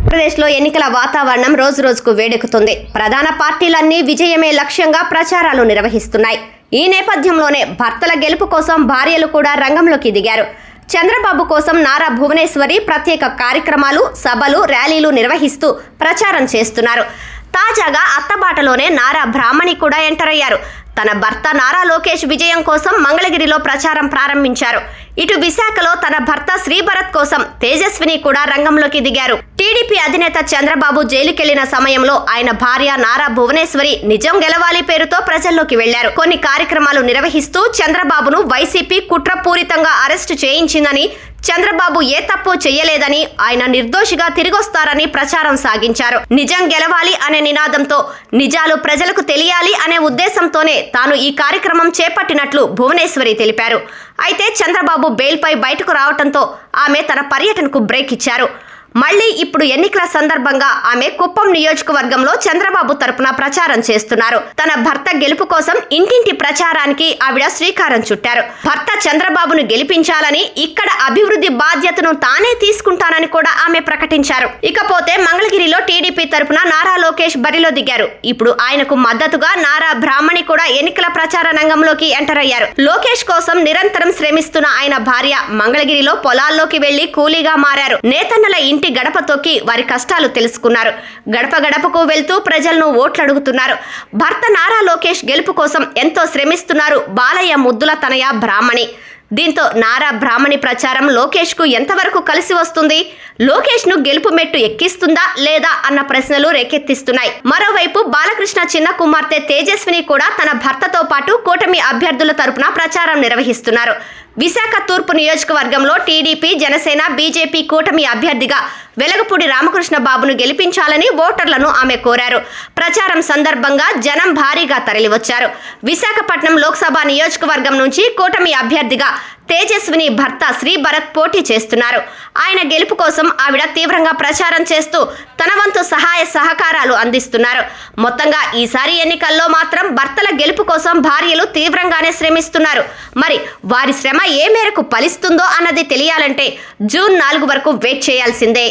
ఆంధ్రప్రదేశ్లో ఎన్నికల వాతావరణం రోజు రోజుకు వేడెక్కుతుంది. ప్రధాన పార్టీలన్నీ విజయమే లక్ష్యంగా ప్రచారాలు నిర్వహిస్తున్నాయి. ఈ నేపథ్యంలోనే భర్తల గెలుపు కోసం భార్యలు కూడా రంగంలోకి దిగారు. చంద్రబాబు కోసం నారా భువనేశ్వరి ప్రత్యేక కార్యక్రమాలు సభలు ర్యాలీలు నిర్వహిస్తూ ప్రచారం చేస్తున్నారు. తాజాగా అత్తబాటలోనే నారా బ్రాహ్మణి కూడా ఎంటర్ అయ్యారు. తన భర్త నారా లోకేష్ విజయం కోసం మంగళగిరిలో ప్రచారం ప్రారంభించారు. ఇటు విశాఖలో తన భర్త శ్రీభరత్ కోసం తేజస్విని కూడా రంగంలోకి దిగారు. టీడీపీ అధినేత చంద్రబాబు జైలుకెళ్ళిన సమయంలో ఆయన భార్య నారా భువనేశ్వరి నిజం గెలవాలి పేరుతో ప్రజల్లోకి వెళ్ళారు. కొన్ని కార్యక్రమాలు నిర్వహిస్తూ చంద్రబాబును వైసీపీ కుట్రపూరితంగా అరెస్టు చేయించిందని చంద్రబాబు ఏ తప్పు చేయలేదని ఆయన నిర్దోషిగా తిరిగొస్తారని ప్రచారం సాగించారు. నిజం గెలవాలి అనే నినాదంతో నిజాలు ప్రజలకు తెలియాలి అనే ఉద్దేశంతోనే తాను ఈ కార్యక్రమం చేపట్టినట్లు భువనేశ్వరి తెలిపారు. అయితే చంద్రబాబు బెయిల్పై బయటకు రావడంతో ఆమె తన పర్యటనకు బ్రేక్ ఇచ్చారు. మళ్ళీ ఇప్పుడు ఎన్నికల సందర్భంగా ఆమె కుప్పం నియోజకవర్గంలో చంద్రబాబు తరపున ప్రచారం చేస్తున్నారు. తన భర్త గెలుపు కోసం ఇంటింటి ప్రచారానికి ఆవిడ శ్రీకారం చుట్టారు. భర్త చంద్రబాబును గెలిపించాలని ఇక్కడ అభివృద్ధి బాధ్యతను తానే తీసుకుంటానని కూడా ఆమె ప్రకటించారు. ఇకపోతే మంగళగిరిలో టీడీపీ తరపున నారా లోకేష్ బరిలో దిగారు. ఇప్పుడు ఆయనకు మద్దతుగా నారా బ్రాహ్మణి కూడా ఎన్నికల ప్రచార రంగంలోకి ఎంటర్ అయ్యారు. లోకేష్ కోసం నిరంతరం శ్రమిస్తున్న ఆయన భార్య మంగళగిరిలో పొలాల్లోకి వెళ్ళి కూలీగా మారారు. నేతన్నల ఇంటి గడప తొక్కి వారి కష్టాలు తెలుసుకున్నారు. గడప గడపకు వెళ్తూ ప్రజలను ఓట్లు అడుగుతున్నారు భర్త నారా లోకేష్ గెలుపు కోసం ఎంతో శ్రమిస్తున్నారు బాలయ్య ముద్దుల తనయ బ్రాహ్మణి. దీంతో నారా బ్రాహ్మణి ప్రచారం లోకేష్కు ఎంతవరకు కలిసి వస్తుంది? లోకేష్ను గెలుపు మెట్టు ఎక్కిస్తుందా లేదా అన్న ప్రశ్నలు రేకెత్తిస్తున్నాయి. మరోవైపు బాలకృష్ణ చిన్న కుమార్తె తేజస్విని కూడా తన భర్తతో పాటు కూటమి అభ్యర్థుల తరపున ప్రచారం నిర్వహిస్తున్నారు. విశాఖ తూర్పు నియోజకవర్గంలో టీడీపీ జనసేన బీజేపీ కూటమి అభ్యర్థిగా వెలగపూడి రామకృష్ణ బాబును గెలిపించాలని ఓటర్లను ఆమె కోరారు. ప్రచారం సందర్భంగా జనం భారీగా తరలివచ్చారు. విశాఖపట్నం లోక్సభ నియోజకవర్గం నుంచి కూటమి అభ్యర్థిగా తేజస్విని భర్త శ్రీ భరత్ పోటీ చేస్తున్నారు. ఆయన గెలుపు కోసం ఆవిడ తీవ్రంగా ప్రచారం చేస్తూ తన వంతు సహాయ సహకారాలు అందిస్తున్నారు. మొత్తంగా ఈసారి ఎన్నికల్లో మాత్రం భర్తల గెలుపు కోసం భార్యలు తీవ్రంగానే శ్రమిస్తున్నారు. మరి వారి శ్రమ ఏ మేరకు ఫలిస్తుందో అన్నది తెలియాలంటే జూన్ నాలుగు వరకు వెయిట్ చేయాల్సిందే.